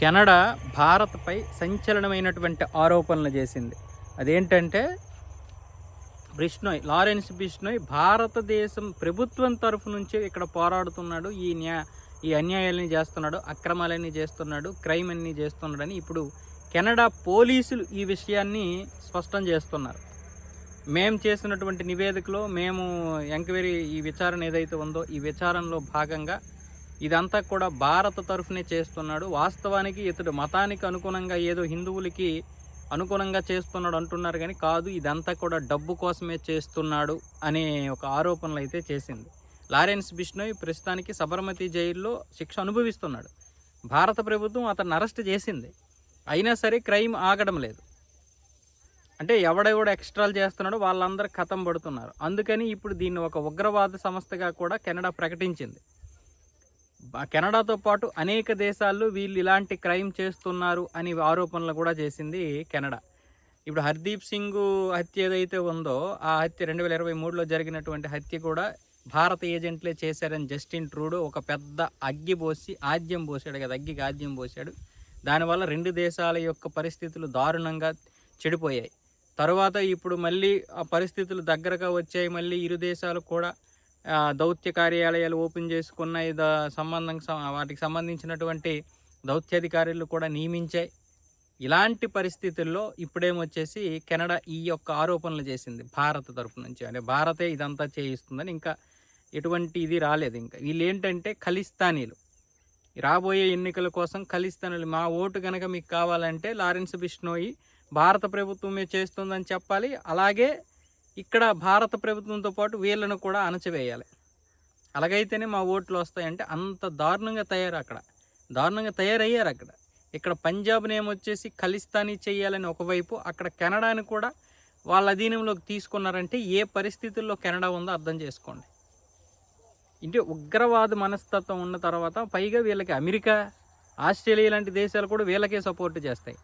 Canada భారత్పై సంచలనమైనటువంటి ఆరోపణలు చేసింది. అదేంటంటే బిష్నోయ్ లారెన్స్ బిష్నోయ్ భారతదేశం ప్రభుత్వం తరఫు నుంచి ఇక్కడ పోరాడుతున్నాడు. ఈ న్యా ఈ అన్యాయాలని చేస్తున్నాడు అక్రమాలన్నీ చేస్తున్నాడు క్రైమ్ అన్ని చేస్తున్నాడని ఇప్పుడు కెనడా పోలీసులు ఈ విషయాన్ని స్పష్టం చేస్తున్నారు. మేము చేసినటువంటి నివేదికలో మేము ఎంక్వైరీ ఈ విచారణ ఏదైతే ఉందో ఈ విచారణలో భాగంగా ఇదంతా కూడా భారత తరఫునే చేస్తున్నాడు. వాస్తవానికి ఇతడు మతానికి అనుగుణంగా ఏదో హిందువులకి అనుగుణంగా చేస్తున్నాడు అంటున్నారు కానీ కాదు ఇదంతా కూడా డబ్బు కోసమే చేస్తున్నాడు అనే ఒక ఆరోపణలు అయితే చేసింది. లారెన్స్ బిష్ణోయ్ ప్రస్తుతానికి సబర్మతి జైల్లో శిక్ష అనుభవిస్తున్నాడు. భారత ప్రభుత్వం అతను అరెస్ట్ చేసింది. అయినా సరే క్రైమ్ ఆగడం లేదు. అంటే ఎవడెవడు ఎక్స్ట్రాలు చేస్తున్నాడో వాళ్ళందరూ కథం పడుతున్నారు. అందుకని ఇప్పుడు దీన్ని ఒక ఉగ్రవాద సంస్థగా కూడా కెనడా ప్రకటించింది. కెనడాతో పాటు అనేక దేశాల్లో వీళ్ళు ఇలాంటి క్రైమ్ చేస్తున్నారు అని ఆరోపణలు కూడా చేసింది కెనడా. ఇప్పుడు హర్దీప్ సింగ్ హత్య ఏదైతే ఉందో ఆ హత్య రెండు వేల ఇరవై మూడులో జరిగినటువంటి హత్య కూడా భారత ఏజెంట్లే చేశారని జస్టిన్ ట్రూడో ఒక పెద్ద అగ్గి పోసి ఆద్యం పోసాడు కదా అగ్గికి ఆద్యం పోసాడు. దానివల్ల రెండు దేశాల యొక్క పరిస్థితులు దారుణంగా చెడిపోయాయి. తరువాత ఇప్పుడు మళ్ళీ ఆ పరిస్థితులు దగ్గరగా వచ్చాయి మళ్ళీ ఇరు దేశాలు కూడా దౌత్య కార్యాలయాలు ఓపెన్ చేసుకున్న ఇద సంబంధం వాటికి సంబంధించినటువంటి దౌత్యాధికారులు కూడా నియమించాయి ఇలాంటి పరిస్థితుల్లో ఇప్పుడేమొచ్చేసి కెనడా ఈ యొక్క ఆరోపణలు చేసింది భారత తరఫు నుంచి. అంటే భారతే ఇదంతా చేయిస్తుందని ఇంకా ఎటువంటి ఇది రాలేదు ఇంకా. వీళ్ళు ఏంటంటే ఖలిస్తానీలు. రాబోయే ఎన్నికల కోసం ఖలిస్తానీలు. మా ఓటు కనుక మీకు కావాలంటే లారెన్స్ బిష్నోయి భారత ప్రభుత్వమే చేస్తుందని చెప్పాలి. అలాగే ఇక్కడ భారత ప్రభుత్వంతో పాటు వీళ్ళను కూడా అణచివేయాలి. అలాగైతేనే మా ఓట్లు వస్తాయంటే అంత దారుణంగా తయారు అక్కడ. దారుణంగా తయారయ్యారు అక్కడ. ఇక్కడ పంజాబ్ని ఏమొచ్చేసి ఖలిస్తానీ చేయాలని ఒకవైపు అక్కడ కెనడాని కూడా వాళ్ళ అధీనంలోకి తీసుకున్నారంటే ఏ పరిస్థితుల్లో కెనడా ఉందో అర్థం చేసుకోండి. ఇంటి ఉగ్రవాద మనస్తత్వం ఉన్న తర్వాత పైగా వీళ్ళకి అమెరికా ఆస్ట్రేలియా లాంటి దేశాలు కూడా వీళ్ళకే సపోర్ట్ చేస్తాయి.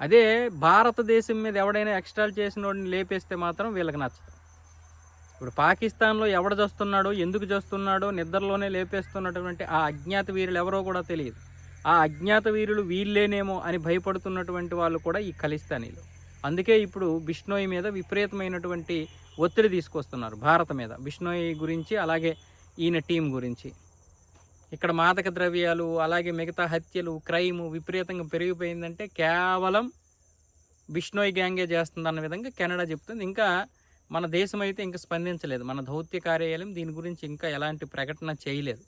అదే భారతదేశం మీద ఎవడైనా ఎక్స్ట్రాల్ చేసిన వాడిని లేపేస్తే మాత్రం వీళ్ళకి నచ్చదు. ఇప్పుడు పాకిస్తాన్లో ఎవడు చేస్తున్నాడో ఎందుకు చేస్తున్నాడో నిద్రలోనే లేపేస్తున్నటువంటి ఆ అజ్ఞాత వీరులు ఎవరో కూడా తెలియదు. ఆ అజ్ఞాత వీరులు వీళ్ళేనేమో అని భయపడుతున్నటువంటి వాళ్ళు కూడా ఈ ఖలిస్తానీలు. అందుకే ఇప్పుడు బిష్నోయ్ మీద విపరీతమైనటువంటి ఒత్తిడి తీసుకొస్తున్నారు భారత మీద. బిష్నోయ్ గురించి అలాగే ఈయన టీం గురించి. ఇక్కడ మాదక ద్రవ్యాలు అలాగే మిగతా హత్యలు క్రైమ్ విపరీతంగా పెరిగిపోయిందంటే కేవలం బిష్నోయ్ గ్యాంగే చేస్తుందన్న విధంగా కెనడా చెప్తుంది. ఇంకా మన దేశం అయితే ఇంకా స్పందించలేదు. మన దౌత్య కార్యాలయం దీని గురించి ఇంకా ఎలాంటి ప్రకటన చేయలేదు.